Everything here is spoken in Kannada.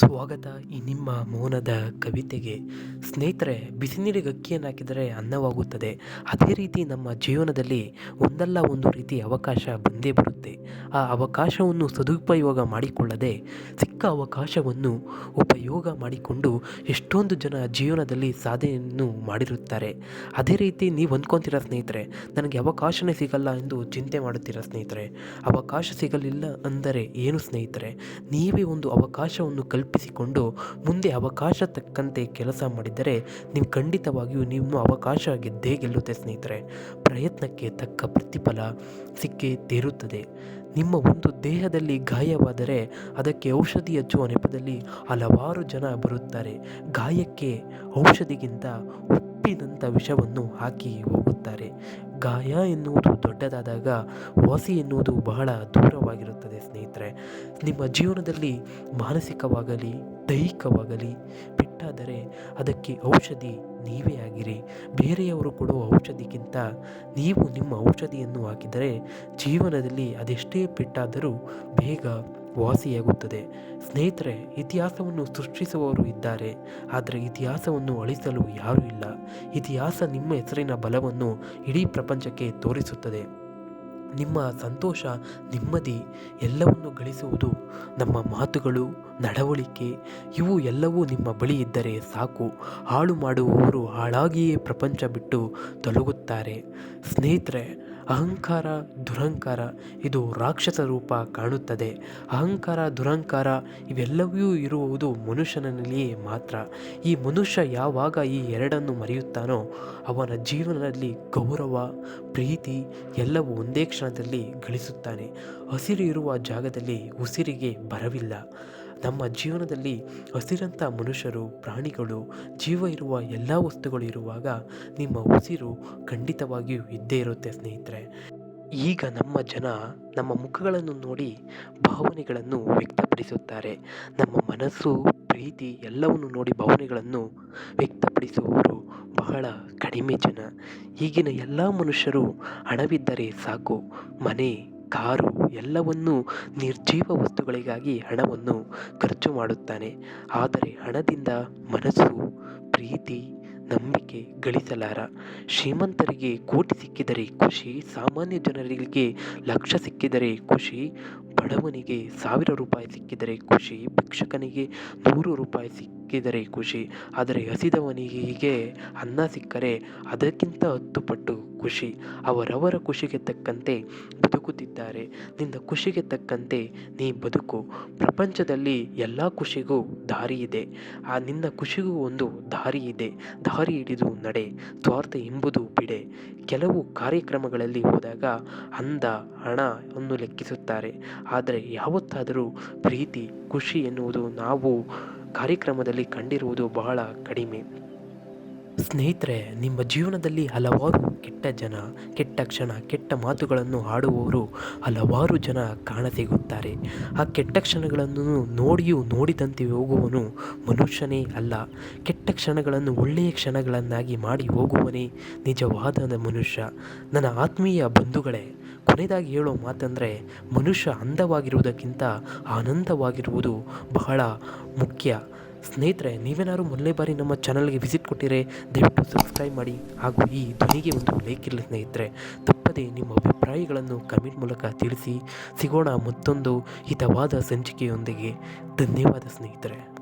ಸ್ವಾಗತ ಈ ನಿಮ್ಮ ಮೌನದ ಕವಿತೆಗೆ. ಸ್ನೇಹಿತರೆ ಬಿಸಿನೀರಿಗೆ ಅಕ್ಕಿಯನ್ನು ಹಾಕಿದರೆ ಅನ್ನವಾಗುತ್ತದೆ. ಅದೇ ರೀತಿ ನಮ್ಮ ಜೀವನದಲ್ಲಿ ಒಂದಲ್ಲ ಒಂದು ರೀತಿ ಅವಕಾಶ ಬಂದೇ ಬರುತ್ತೆ. ಆ ಅವಕಾಶವನ್ನು ಸದುಪಯೋಗ ಮಾಡಿಕೊಳ್ಳದೆ, ಸಿಕ್ಕ ಅವಕಾಶವನ್ನು ಉಪಯೋಗ ಮಾಡಿಕೊಂಡು ಎಷ್ಟೊಂದು ಜನ ಜೀವನದಲ್ಲಿ ಸಾಧನೆಯನ್ನು ಮಾಡಿರುತ್ತಾರೆ. ಅದೇ ರೀತಿ ನೀವು ಅಂದ್ಕೊತೀರ ಸ್ನೇಹಿತರೆ, ನನಗೆ ಅವಕಾಶನೇ ಸಿಗಲ್ಲ ಎಂದು ಚಿಂತೆ ಮಾಡುತ್ತೀರ ಸ್ನೇಹಿತರೆ? ಅವಕಾಶ ಸಿಗಲಿಲ್ಲ ಅಂದರೆ ಏನು ಸ್ನೇಹಿತರೆ? ನೀವೇ ಒಂದು ಅವಕಾಶವನ್ನು ಕಲ್ಪಿಸಿಕೊಂಡು ಮುಂದೆ ಅವಕಾಶ ತಕ್ಕಂತೆ ಕೆಲಸ ಮಾಡಿದರೆ ನೀವು ಖಂಡಿತವಾಗಿಯೂ ನಿಮ್ಮ ಅವಕಾಶ ಗೆದ್ದೇ ಗೆಲ್ಲುತ್ತೆ ಸ್ನೇಹಿತರೆ. ಪ್ರಯತ್ನಕ್ಕೆ ತಕ್ಕ ಪ್ರತಿಫಲ ಸಿಕ್ಕೇ ತೀರುತ್ತದೆ. ನಿಮ್ಮ ಒಂದು ದೇಹದಲ್ಲಿ ಗಾಯವಾದರೆ ಅದಕ್ಕೆ ಔಷಧಿ ಹಚ್ಚುವ ನೆಪದಲ್ಲಿ ಹಲವಾರು ಜನ ಬರುತ್ತಾರೆ. ಗಾಯಕ್ಕೆ ಔಷಧಿಗಿಂತ ಉಪ್ಪಿನಂಥ ವಿಷವನ್ನು ಹಾಕಿ ಹೋಗುತ್ತಾರೆ. ಗಾಯ ಎನ್ನುವುದು ದೊಡ್ಡದಾದಾಗ ವಾಸಿ ಎನ್ನುವುದು ಬಹಳ ದೂರವಾಗಿರುತ್ತದೆ ಸ್ನೇಹಿತರೆ. ನಿಮ್ಮ ಜೀವನದಲ್ಲಿ ಮಾನಸಿಕವಾಗಲಿ, ದೈಹಿಕವಾಗಲಿ, ಬಿಟ್ಟಾದರೆ ಅದಕ್ಕೆ ಔಷಧಿ ನೀವೇ ಆಗಿರಿ. ಬೇರೆಯವರು ಕೊಡುವ ಔಷಧಿಗಿಂತ ನೀವು ನಿಮ್ಮ ಔಷಧಿಯನ್ನು ಹಾಕಿದರೆ ಜೀವನದಲ್ಲಿ ಅದೆಷ್ಟೇ ಪೆಟ್ಟಾದರೂ ಬೇಗ ವಾಸಿಯಾಗುತ್ತದೆ. ಸ್ನೇಹಿತರೆ, ಇತಿಹಾಸವನ್ನು ಸೃಷ್ಟಿಸುವವರು ಇದ್ದಾರೆ, ಆದರೆ ಇತಿಹಾಸವನ್ನು ಅಳಿಸಲು ಯಾರೂ ಇಲ್ಲ. ಇತಿಹಾಸ ನಿಮ್ಮ ಹೆಸರಿನ ಬಲವನ್ನು ಇಡೀ ಪ್ರಪಂಚಕ್ಕೆ ತೋರಿಸುತ್ತದೆ. ನಿಮ್ಮ ಸಂತೋಷ, ನೆಮ್ಮದಿ ಎಲ್ಲವನ್ನು ಗಳಿಸುವುದು ನಮ್ಮ ಮಾತುಗಳು ನಡವಳಿಕೆ, ಇವು ಎಲ್ಲವೂ ನಿಮ್ಮ ಬಳಿ ಇದ್ದರೆ ಸಾಕು. ಹಾಳು ಮಾಡುವವರು ಹಾಳಾಗಿಯೇ ಪ್ರಪಂಚ ಬಿಟ್ಟು ತೊಲಗುತ್ತಾರೆ. ಸ್ನೇಹಿತರೆ, ಅಹಂಕಾರ, ದುರಹಂಕಾರ, ಇದು ರಾಕ್ಷಸ ರೂಪ ಕಾಣುತ್ತದೆ. ಅಹಂಕಾರ, ದುರಹಂಕಾರ ಇವೆಲ್ಲವೂ ಇರುವುದು ಮನುಷ್ಯನಲ್ಲಿಯೇ ಮಾತ್ರ. ಈ ಮನುಷ್ಯ ಯಾವಾಗ ಈ ಎರಡನ್ನು ಮರೆಯುತ್ತಾನೋ, ಅವನ ಜೀವನದಲ್ಲಿ ಗೌರವ, ಪ್ರೀತಿ ಎಲ್ಲವೂ ಒಂದೇ ಕ್ಷಣದಲ್ಲಿ ಗಳಿಸುತ್ತಾನೆ. ಹಸಿರು ಇರುವ ಜಾಗದಲ್ಲಿ ಉಸಿರಿಗೆ ಬರವಿಲ್ಲ. ನಮ್ಮ ಜೀವನದಲ್ಲಿ ಹಸಿರಂಥ ಮನುಷ್ಯರು, ಪ್ರಾಣಿಗಳು, ಜೀವ ಇರುವ ಎಲ್ಲ ವಸ್ತುಗಳು ಇರುವಾಗ ನಿಮ್ಮ ಉಸಿರು ಖಂಡಿತವಾಗಿಯೂ ಇದ್ದೇ ಇರುತ್ತೆ ಸ್ನೇಹಿತರೆ. ಈಗ ನಮ್ಮ ಜನ ನಮ್ಮ ಮುಖಗಳನ್ನು ನೋಡಿ ಭಾವನೆಗಳನ್ನು ವ್ಯಕ್ತಪಡಿಸುತ್ತಾರೆ. ನಮ್ಮ ಮನಸ್ಸು, ಪ್ರೀತಿ ಎಲ್ಲವನ್ನು ನೋಡಿ ಭಾವನೆಗಳನ್ನು ವ್ಯಕ್ತಪಡಿಸುವವರು ಬಹಳ ಕಡಿಮೆ ಜನ. ಈಗಿನ ಎಲ್ಲ ಮನುಷ್ಯರು ಹಣವಿದ್ದರೆ ಸಾಕು, ಮನೆ ಕಾರು ಎಲ್ಲವನ್ನೂ ನಿರ್ಜೀವ ವಸ್ತುಗಳಿಗಾಗಿ ಹಣವನ್ನು ಖರ್ಚು ಮಾಡುತ್ತಾನೆ. ಆದರೆ ಹಣದಿಂದ ಮನಸ್ಸು, ಪ್ರೀತಿ, ನಂಬಿಕೆ ಗಳಿಸಲಾರ. ಶ್ರೀಮಂತರಿಗೆ ಕೋಟಿ ಸಿಕ್ಕಿದರೆ ಖುಷಿ, ಸಾಮಾನ್ಯ ಜನರಿಗೆ ಲಕ್ಷ ಸಿಕ್ಕಿದರೆ ಖುಷಿ ಬಡವನಿಗೆ ಸಾವಿರ ರೂಪಾಯಿ ಸಿಕ್ಕಿದರೆ ಖುಷಿ, ಭಿಕ್ಷಕನಿಗೆ ನೂರು ರೂಪಾಯಿ ಸಿಕ್ಕಿದರೆ ಖುಷಿ. ಆದರೆ ಹಸಿದವನಿಗೆ ಅನ್ನ ಸಿಕ್ಕರೆ ಅದಕ್ಕಿಂತ ಹತ್ತು ಪಟ್ಟು ಖುಷಿ. ಅವರವರ ಖುಷಿಗೆ ತಕ್ಕಂತೆ ಬದುಕುತ್ತಿದ್ದಾರೆ. ನಿನ್ನ ಖುಷಿಗೆ ತಕ್ಕಂತೆ ನೀ ಬದುಕು. ಪ್ರಪಂಚದಲ್ಲಿ ಎಲ್ಲ ಖುಷಿಗೂ ದಾರಿ ಇದೆ. ಆ ನಿನ್ನ ಖುಷಿಗೂ ಒಂದು ದಾರಿ ಇದೆ. ದಾರಿ ಹಿಡಿದು ನಡೆ. ಸ್ವಾರ್ಥ ಎಂಬುದು ಬಿಡೆ. ಕೆಲವು ಕಾರ್ಯಕ್ರಮಗಳಲ್ಲಿ ಹೋದಾಗ ಅಂದ ಹಣ ಅನ್ನು ಲೆಕ್ಕಿಸುತ್ತಾರೆ. ಆದರೆ ಯಾವತ್ತಾದರೂ ಪ್ರೀತಿ ಖುಷಿ ಎನ್ನುವುದು ನಾವು ಕಾರ್ಯಕ್ರಮದಲ್ಲಿ ಕಂಡಿರುವುದು ಬಹಳ ಕಡಿಮೆ. ಸ್ನೇಹಿತರೆ, ನಿಮ್ಮ ಜೀವನದಲ್ಲಿ ಹಲವಾರು ಕೆಟ್ಟ ಜನ, ಕೆಟ್ಟ ಕ್ಷಣ, ಕೆಟ್ಟ ಮಾತುಗಳನ್ನು ಆಡುವವರು ಹಲವಾರು ಜನ ಕಾಣಸಿಗುತ್ತಾರೆ. ಆ ಕೆಟ್ಟ ಕ್ಷಣಗಳನ್ನು ನೋಡಿಯೂ ನೋಡಿದಂತೆ ಹೋಗುವನು ಮನುಷ್ಯನೇ ಅಲ್ಲ. ಕೆಟ್ಟ ಕ್ಷಣಗಳನ್ನು ಒಳ್ಳೆಯ ಕ್ಷಣಗಳನ್ನಾಗಿ ಮಾಡಿ ಹೋಗುವನೇ ನಿಜವಾದ ಮನುಷ್ಯ. ನನ್ನ ಆತ್ಮೀಯ ಬಂಧುಗಳೇ, ಕೊನೆಯದಾಗಿ ಹೇಳೋ ಮಾತಂದರೆ, ಮನುಷ್ಯ ಅಂದವಾಗಿರುವುದಕ್ಕಿಂತ ಆನಂದವಾಗಿರುವುದು ಬಹಳ ಮುಖ್ಯ. ಸ್ನೇಹಿತರೆ, ನೀವೇನಾದ್ರು ಮೊದಲನೇ ಬಾರಿ ನಮ್ಮ ಚಾನಲ್ಗೆ ವಿಸಿಟ್ ಕೊಟ್ಟಿರೆ ದಯವಿಟ್ಟು ಸಬ್ಸ್ಕ್ರೈಬ್ ಮಾಡಿ ಹಾಗೂ ಈ ಧ್ವನಿಗೆ ಒಂದು ಲೈಕ್ ಇರಲಿ ಸ್ನೇಹಿತರೆ. ತಪ್ಪದೆ ನಿಮ್ಮ ಅಭಿಪ್ರಾಯಗಳನ್ನು ಕಮೆಂಟ್ ಮೂಲಕ ತಿಳಿಸಿ. ಸಿಗೋಣ ಮತ್ತೊಂದು ಹಿತವಾದ ಸಂಚಿಕೆಯೊಂದಿಗೆ. ಧನ್ಯವಾದ ಸ್ನೇಹಿತರೆ.